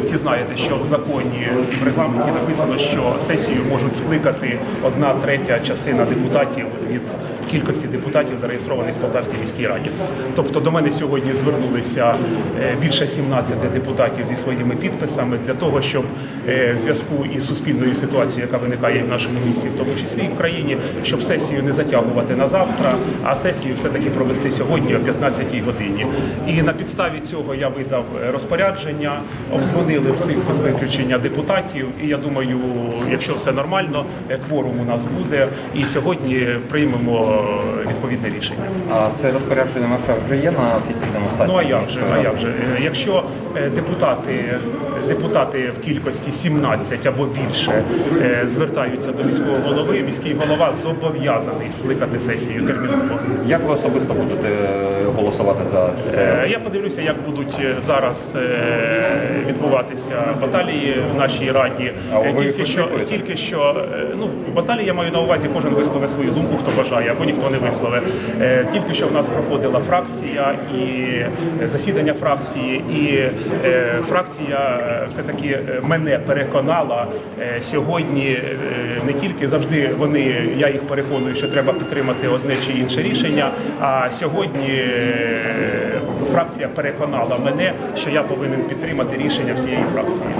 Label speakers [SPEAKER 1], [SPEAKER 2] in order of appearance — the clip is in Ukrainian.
[SPEAKER 1] Всі знаєте, що в законі в регламенті написано, що сесію можуть скликати одна третя частина депутатів від кількості депутатів, зареєстрованих в Полтавській міській раді. Тобто до мене сьогодні звернулися е, більше 17 депутатів зі своїми підписами для того, щоб е, в зв'язку із суспільною ситуацією, яка виникає в нашому місті, в тому числі і в країні, щоб сесію не затягувати на завтра, а сесію все-таки провести сьогодні о 15 годині. І на підставі цього я видав е, розпорядження, обдзвонили всіх без виключення депутатів. І я думаю, якщо все нормально, кворум у нас буде, і сьогодні приймемо відповідне рішення.
[SPEAKER 2] А це розпорядження наше вже є на офіційному сайті?
[SPEAKER 1] Ну а як же? А як же? Е, Якщо е, депутати, депутати в кількості 17 або більше е, звертаються до міського голови, міський голова зобов'язаний скликати сесію терміново.
[SPEAKER 2] Як ви особисто будете голосувати за це?
[SPEAKER 1] Е, Я подивлюся, як будуть е, зараз е, відбуватися баталії в нашій раді.
[SPEAKER 2] А ви
[SPEAKER 1] Е, Тільки що, тільки що е, ну баталії я маю на увазі, кожен висловить свою думку, хто бажає, або ніхто не висловить. Е, Тільки що в нас проходила фракція і засідання фракції, і фракція е, все-таки е, мене переконала сьогодні. Не тільки завжди вони, я їх переконую, що треба підтримати одне чи інше рішення. А сьогодні фракція переконала мене, що я повинен підтримати рішення всієї фракції.